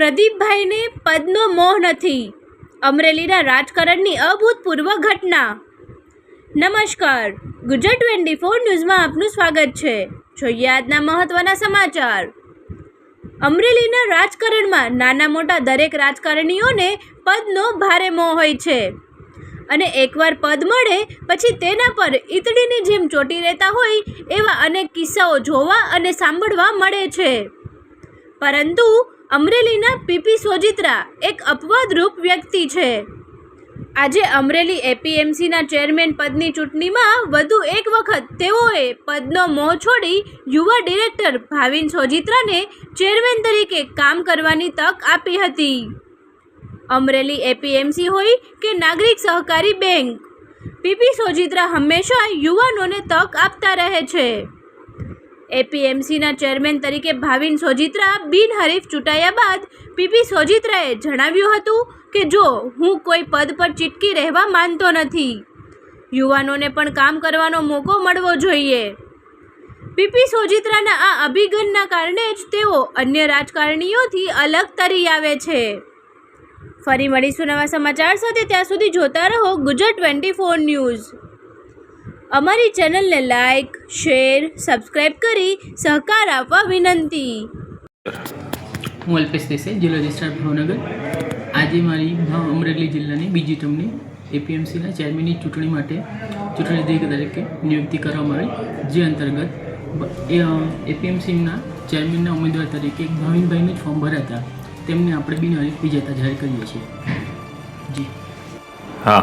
પ્રદીપભાઈને પદનો મોહ નથી. અમરેલીના રાજકારણની અભૂતપૂર્વ ઘટના. નમસ્કાર. ગુજરાત ટ્વેન્ટી ફોર ન્યૂઝમાં આપનું સ્વાગત છે. જોઈએ આજના મહત્વના સમાચાર. અમરેલીના રાજકારણમાં નાના મોટા દરેક રાજકારણીઓને પદનો ભારે મોહ હોય છે. અને એકવાર પદ મળે, પછી તેના પર ઈતડીની જેમ ચોટી રહેતા હોય, એવા અનેક કિસ્સાઓ જોવા અને સાંભળવા મળે છે. પરંતુ અમરેલીના પીપી સોજિત્રા એક અપવાદરૂપ વ્યક્તિ છે. આજે અમરેલી એપીએમસીના ચેરમેન પદની ચૂંટણીમાં વધુ એક વખત તેઓએ પદનો મોહ છોડી યુવા ડિરેક્ટર ભાવિન સોજિત્રાને ચેરમેન તરીકે કામ કરવાની તક આપી હતી. અમરેલી એપીએમસી હોય કે નાગરિક સહકારી બેંક પીપી સોજિત્રા હંમેશા યુવાનોને તક આપતા રહે છે. એપીએમસીના ચેરમેન તરીકે ભાવિન સોજિત્રા બિનહરીફ ચૂંટાયા બાદ પીપી સોજિત્રાએ જણાવ્યું હતું કે જો હું કોઈ પદ પર ચીટકી રહેવા માનતો નથી, યુવાનોને પણ કામ કરવાનો મોકો મળવો જોઈએ. પીપી સોજિત્રાના આ અભિગમના કારણે જ તેઓ અન્ય રાજકારણીઓથી અલગ તરી આવે છે. ફરી મળીશું નવા સમાચાર સાથે, ત્યાં સુધી જોતા રહો ગુજરાત ટ્વેન્ટી ફોર ન્યૂઝ. અમારી ચેનલને લાઈક શેર સબસ્ક્રાઈબ કરી સહકાર આપવા વિનંતી. હું અલ્પેશ દેસાઈ જિલ્લા રજિસ્ટ્રાર ભાવનગર. આજે મારી ભાવ અમરેલી જિલ્લાની બીજી ટર્મની એપીએમસીના ચેરમેનની ચૂંટણી માટે ચૂંટણી અધિક તરીકે નિયુક્તિ કરવામાં આવી જે અંતર્ગત એપીએમસીના ચેરમેનના ઉમેદવાર તરીકે ભાવિનભાઈને જ ફોર્મ ભર્યા હતા. તેમને આપણે બિનહરીફ વિજેતા જાહેર કરીએ છીએ. જી. હા.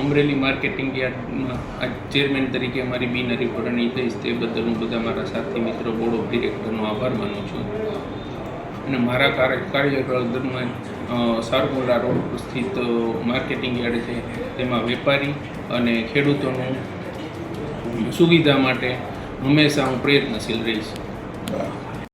અમરેલી માર્કેટિંગ યાર્ડમાં આ ચેરમેન તરીકે અમારી બિનહરી ભરણી થઈ તે બદલ હું બધા મારા સાથી મિત્રો બોર્ડ ઓફ ડિરેક્ટરનો આભાર માનું છું. અને મારા કાર્ય કાર્યકાળ દરમિયાન સારગોલા રોડ પર સ્થિત માર્કેટિંગ યાર્ડ છે, તેમાં વેપારી અને ખેડૂતોનું સુવિધા માટે હંમેશા હું પ્રયત્નશીલ રહીશ.